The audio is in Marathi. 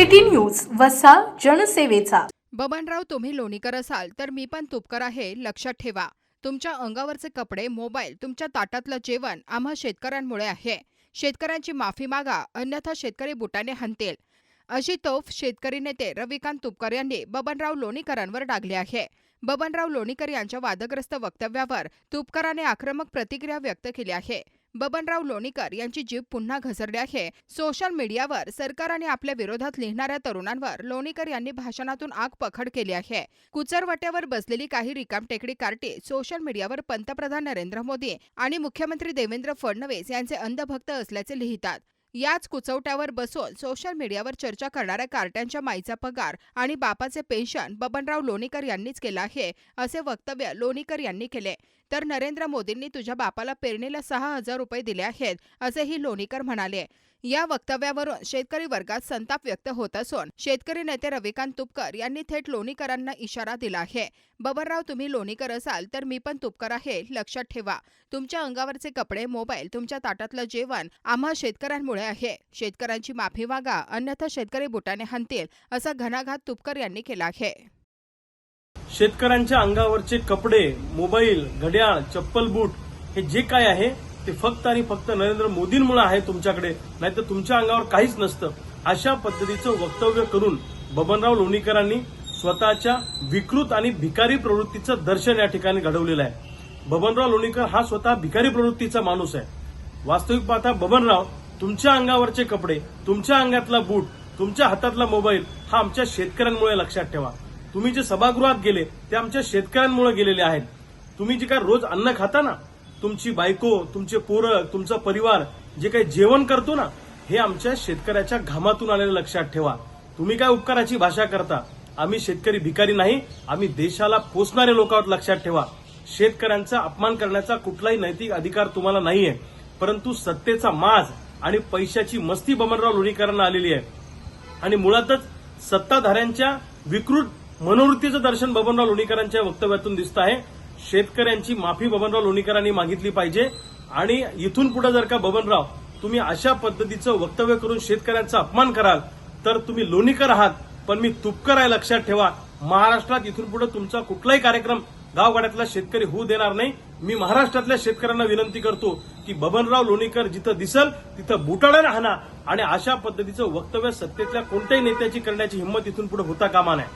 City news वसा जनसेवेचा. बबनराव तुम्ही लोणीकर असाल तर मी पण तुपकर आहे लक्षात ठेवा. तुमच्या अंगावरचे कपडे मोबाईल तुमच्या ताटातलं जेवण आम्हा शेतकऱ्यांमुळे आहे. शेतकऱ्यांची माफी मागा अन्यथा शेतकरी बुटाने हनतील अशी तोफ शेतकरी नेते रविकांत तुपकर यांनी बबनराव लोणीकरांवर डागली आहे. बबनराव लोणीकर यांच्या वादग्रस्त वक्तव्यावर तुपकराने आक्रमक प्रतिक्रिया व्यक्त केली आहे. बबनराव लोणीकर यांची जीभ पुन्हा घसरली आहे. सोशल मीडियावर सरकार आणि आपल्या विरोधात लिहिणाऱ्या तरुणांवर लोणीकर यांनी भाषणातून आग पखड केली आहे. कुचरवट्यावर बसलेली काही रिकाम टेकडी कार्टी सोशल मीडियावर पंतप्रधान नरेंद्र मोदी आणि मुख्यमंत्री देवेंद्र फडणवीस यांचे अंधभक्त असल्याचे लिहितात. याच कुचवट्यावर बसून सोशल मीडियावर चर्चा करणाऱ्या कार्ट्यांच्या माईचा पगार आणि बापाचे पेन्शन बबनराव लोणीकर यांनीच केलं आहे असे वक्तव्य लोणीकर यांनी केले. तर नरेंद्र मोदींनी तुझ्या बापाला पेरणीला सहा हजार रुपये दिले आहेत असेही लोणीकर म्हणाले. या वक्तव्यावरून शेतकरी वर्गात संताप व्यक्त होत असून शेतकरी नेते रविकांत तुपकर यांनी थेट लोणीकरांना इशारा दिला आहे. बबनराव तुम्ही लोणीकर असाल तर मी पण तुपकर आहे लक्षात ठेवा. तुमच्या अंगावरचे कपडे मोबाईल तुमच्या ताटातलं जेवण आम्हा शेतकऱ्यांमुळे आहे. शेतकऱ्यांची माफी मागा अन्यथा शेतकरी बुटाने हनतील असा घणाघात तुपकर यांनी केला आहे. शेतकऱ्यांच्या अंगावरचे कपडे मोबाईल घड्याळ चप्पल बूट हे जे काय आहे ते फक्त आणि फक्त नरेंद्र मोदींमुळे आहे तुमच्याकडे. नाहीतर तुमच्या अंगावर काहीच नसतं. अशा पद्धतीचं वक्तव्य करून बबनराव लोणीकरांनी स्वतःच्या विकृत आणि भिकारी प्रवृत्तीचं दर्शन या ठिकाणी घडवलेलं आहे. बबनराव लोणीकर हा स्वतः भिकारी प्रवृत्तीचा माणूस आहे. वास्तविक पाहता बबनराव तुमच्या अंगावरचे कपडे तुमच्या अंगातला बूट तुमच्या हातातला मोबाईल हा आमच्या शेतकऱ्यांमुळे लक्षात ठेवा. तुम्ही जे सभागृहात गेले ते आमच्या शेतकऱ्यांमुळे गेलेले आहेत. तुम्ही जे काय रोज अन्न खाता ना तुमची बायको तुमचे पोरं तुमचा परिवार जे काही जेवण करतो ना हे आमच्या शेतकऱ्याच्या घामातून आलेलं लक्षात ठेवा. तुम्ही काय उपकाराची भाषा करता? आम्ही शेतकरी भिकारी नाही आम्ही देशाला पोचणारे लोक आहोत लक्षात ठेवा. शेतकऱ्यांचा अपमान करण्याचा कुठलाही नैतिक अधिकार तुम्हाला नाहीये. परंतु सत्तेचा माज आणि पैशाची मस्ती बमनराव लोणीकरांना आलेली आहे. आणि मुळातच सत्ताधाऱ्यांच्या विकृत मनोवृत्तीचं दर्शन बबनराव लोणीकरांच्या वक्तव्यातून दिसत आहे. शेतकऱ्यांची माफी बबनराव लोणीकरांनी मागितली पाहिजे. आणि इथून पुढे जर का बबनराव तुम्ही अशा पद्धतीचं वक्तव्य करून शेतकऱ्यांचा अपमान कराल तर तुम्ही लोणीकर आहात पण मी तुपकर आहे लक्षात ठेवा. महाराष्ट्रात इथून पुढे तुमचा कुठलाही कार्यक्रम गावगाड्यातला शेतकरी होऊ देणार नाही. मी महाराष्ट्रातल्या शेतकऱ्यांना विनंती करतो की बबनराव लोणीकर जिथं दिसल तिथं बुटाळा राहणार आणि अशा पद्धतीचं वक्तव्य सत्तेतल्या कोणत्याही नेत्याची करण्याची हिंमत इथून पुढे होता कामा नये.